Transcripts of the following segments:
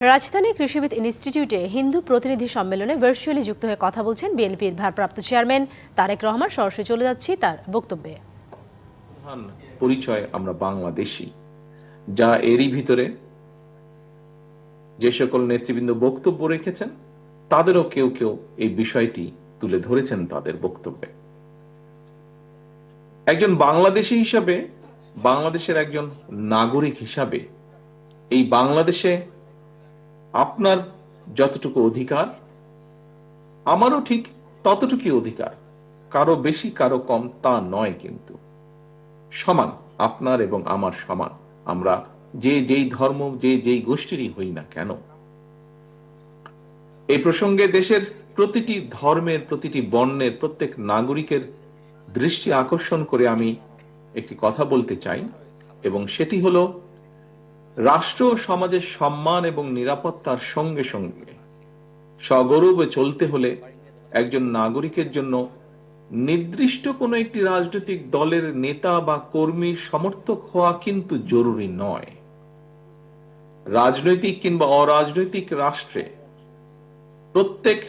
রাজধানী কৃষিবিদ ইনস্টিটিউটে হিন্দু প্রতিনিধি সম্মেলনে ভার্চুয়ালি যুক্ত হয়ে কথা বলছেন বিএনপির ভারপ্রাপ্ত চেয়ারম্যান তারেক রহমান। সরাসরি চলে যাচ্ছি তার বক্তব্যে। পরিচয় আমরা বাংলাদেশি, যা এরই ভিতরে যে সকল নেতৃবৃন্দ বক্তব্য রেখেছেন, তাদেরও কেউ কেউ এই বিষয়টি তুলে ধরেছেন তাদের বক্তব্যে। একজন বাংলাদেশি হিসাবে, বাংলাদেশের একজন নাগরিক হিসাবে এই বাংলাদেশে আপনার যতটুকু অধিকার, আমারও ঠিক ততটুকুই অধিকার। কারও বেশি, কারও কম তা নয় কিন্তু। সমান, আপনার এবং আমার সমান। আমরা যে যেই ধর্ম, যে যেই গোষ্ঠীরই হই না কেন। এই প্রসঙ্গে দেশের প্রতিটি ধর্মের, প্রতিটি বর্ণের প্রত্যেক নাগরিকের দৃষ্টি আকর্ষণ করে আমি একটি কথা বলতে চাই, এবং সেটি হলো রাষ্ট্র ও সমাজের সম্মান এবং নিরাপত্তার সঙ্গে সঙ্গে সগৌরবে চলতে হলে একজন নাগরিকের জন্য নির্দিষ্ট কোনো একটি রাজনৈতিক দলের নেতা বা কর্মীর সমর্থক হওয়া কিন্তু জরুরি নয়। রাজনৈতিক কিংবা অরাজনৈতিক রাষ্ট্রে প্রত্যেক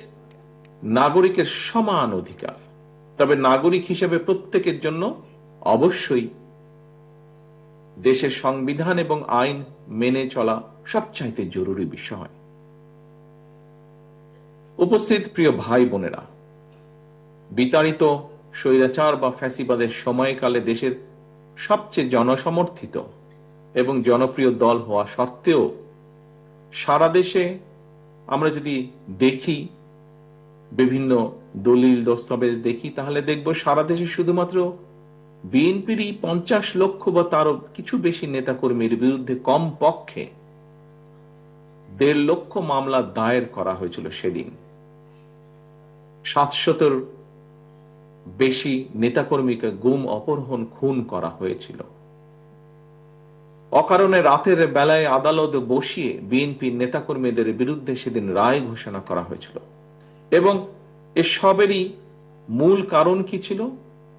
নাগরিকের সমান অধিকার। তবে নাগরিক হিসেবে প্রত্যেকের জন্য অবশ্যই দেশের সংবিধান এবং আইন মেনে চলা সবচাইতে জরুরি বিষয়। উপস্থিত প্রিয় ভাই বোনেরা, বিতাড়িত স্বৈরাচার বা ফ্যাসিবাদের সময়কালে দেশের সবচেয়ে জনসমর্থিত এবং জনপ্রিয় দল হওয়া সত্ত্বেও সারা দেশে আমরা যদি দেখি, বিভিন্ন দলিল, দস্তাবেজ দেখি, তাহলে দেখব সারা দেশে শুধুমাত্র বিএনপিরই পঞ্চাশ লক্ষ বা তারও কিছু বেশি নেতাকর্মীর বিরুদ্ধে কম পক্ষে দেড় লক্ষ মামলা দায়ের করা হয়েছিল সেদিন। সাতশতর বেশি নেতাকর্মীকে গুম, অপহরণ, খুন করা হয়েছিল। অকারণে রাতের বেলায় আদালত বসিয়ে বিএনপি নেতাকর্মীদের বিরুদ্ধে সেদিন রায় ঘোষণা করা হয়েছিল। এবং এসবেরই মূল কারণ কি ছিল?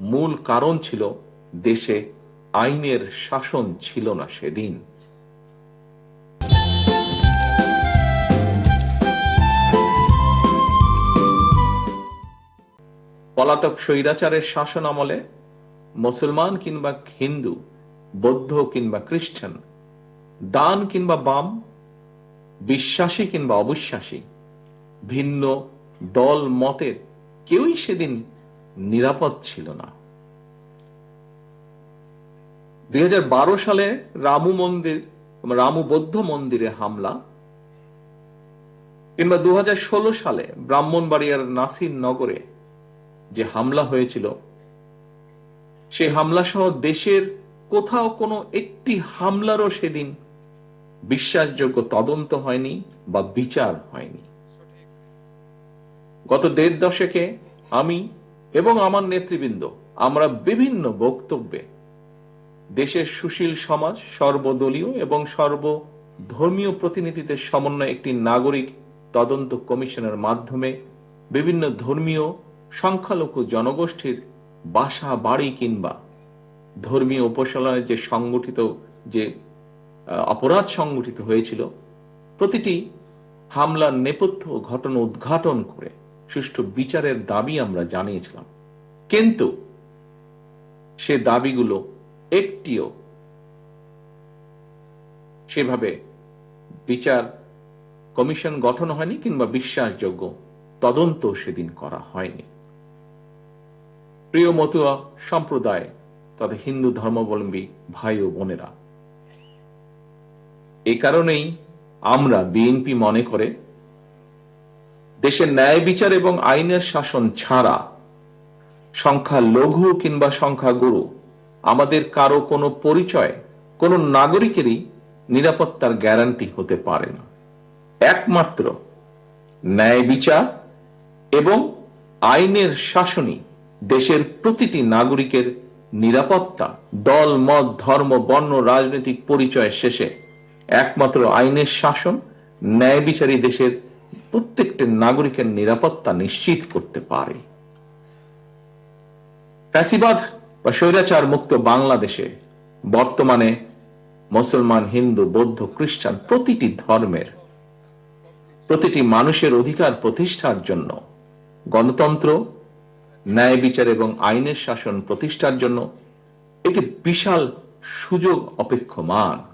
মূল কারণ ছিল দেশে আইনের শাসন ছিল না সেদিন। পলাতক স্বৈরাচারের শাসন আমলে মুসলমান কিংবা হিন্দু, বৌদ্ধ কিংবা খ্রিস্টান, ডান কিংবা বাম, বিশ্বাসী কিংবা অবিশ্বাসী, ভিন্ন দল মতের কেউই সেদিন নিরাপদ ছিল না। দুই সালে রামু মন্দির, রামু বৌদ্ধ মন্দিরে হামলা কিংবা দু সালে ব্রাহ্মণবাড়িয়ার নাসির নগরে যে হামলা হয়েছিল, সেই হামলা সহ দেশের কোথাও কোনো একটি হামলারও সেদিন বিশ্বাসযোগ্য তদন্ত হয়নি বা বিচার হয়নি। গত দেড় দশকে আমি এবং আমার নেতৃবৃন্দ, আমরা বিভিন্ন বক্তব্যে দেশের সুশীল সমাজ, সর্বদলীয় এবং সর্বধর্মীয় প্রতিনিধিদের সমন্বয়ে একটি নাগরিক তদন্ত কমিশনের মাধ্যমে বিভিন্ন ধর্মীয় সংখ্যালঘু জনগোষ্ঠীর বাসা, বাড়ি কিংবা ধর্মীয় উপসলনের যে সংগঠিত, যে অপরাধ সংগঠিত হয়েছিল, প্রতিটি হামলার নেপথ্য ঘটনা উদ্ঘাটন করে সুষ্ঠু বিচারের দাবি আমরা জানিয়েছিলাম। কিন্তু সে দাবিগুলো একটিও সেভাবে বিচার কমিশন গঠন হয়নি কিংবা বিশ্বাসযোগ্য তদন্ত সেদিন করা হয়নি। প্রিয় মতুয়া সম্প্রদায় তথা হিন্দু ধর্মাবলম্বী ভাই ও বোনেরা এই কারণেই আমরা বিএনপি মনে করে দেশের ন্যায় বিচার এবং আইনের শাসন ছাড়া সংখ্যা লঘু কিংবা সংখ্যা গুরু, আমাদের কারও কোনো পরিচয়, কোনো নাগরিকেরই নিরাপত্তার গ্যারান্টি হতে পারে না। একমাত্র ন্যায় বিচার এবং আইনের শাসনই দেশের প্রতিটি নাগরিকের নিরাপত্তা, দল, মত, ধর্ম, বর্ণ, রাজনৈতিক পরিচয় শেষে একমাত্র আইনের শাসন, ন্যায় বিচারী দেশের প্রত্যেকটি নাগরিকের নিরাপত্তা নিশ্চিত করতে পারে। ফ্যাসিবাদ বা স্বৈরাচার মুক্ত বাংলাদেশে বর্তমানে মুসলমান, হিন্দু, বৌদ্ধ, খ্রিস্টান প্রতিটি ধর্মের, প্রতিটি মানুষের অধিকার প্রতিষ্ঠার জন্য, গণতন্ত্র, ন্যায় বিচার এবং আইনের শাসন প্রতিষ্ঠার জন্য একটি বিশাল সুযোগ অপেক্ষমান।